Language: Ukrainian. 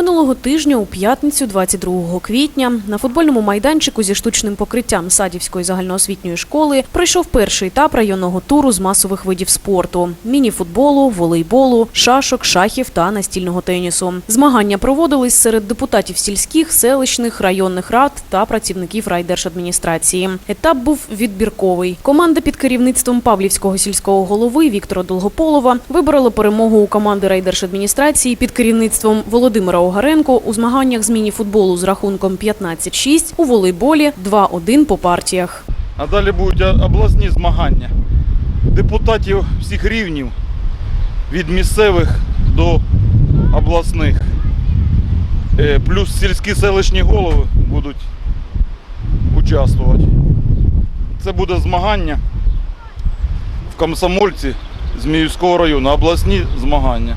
Минулого тижня, у п'ятницю, 22 квітня, на футбольному майданчику зі штучним покриттям Садівської загальноосвітньої школи пройшов перший етап районного туру з масових видів спорту: міні-футболу, волейболу, шашок, шахів та настільного тенісу. Змагання проводились серед депутатів сільських, селищних, районних рад та працівників райдержадміністрації. Етап був відбірковий. Команда під керівництвом Павлівського сільського голови Віктора Долгополова виборола перемогу у команди райдержадміністрації під керівництвом Володимира Огаренко у змаганнях з міні-футболу з рахунком 15-6, у волейболі 2-1 по партіях. А далі будуть обласні змагання. Депутатів всіх рівнів, від місцевих до обласних. Е, Плюс сільські селищні голови будуть участвувати. Це буде змагання в Комсомольці з Міївського району, обласні змагання.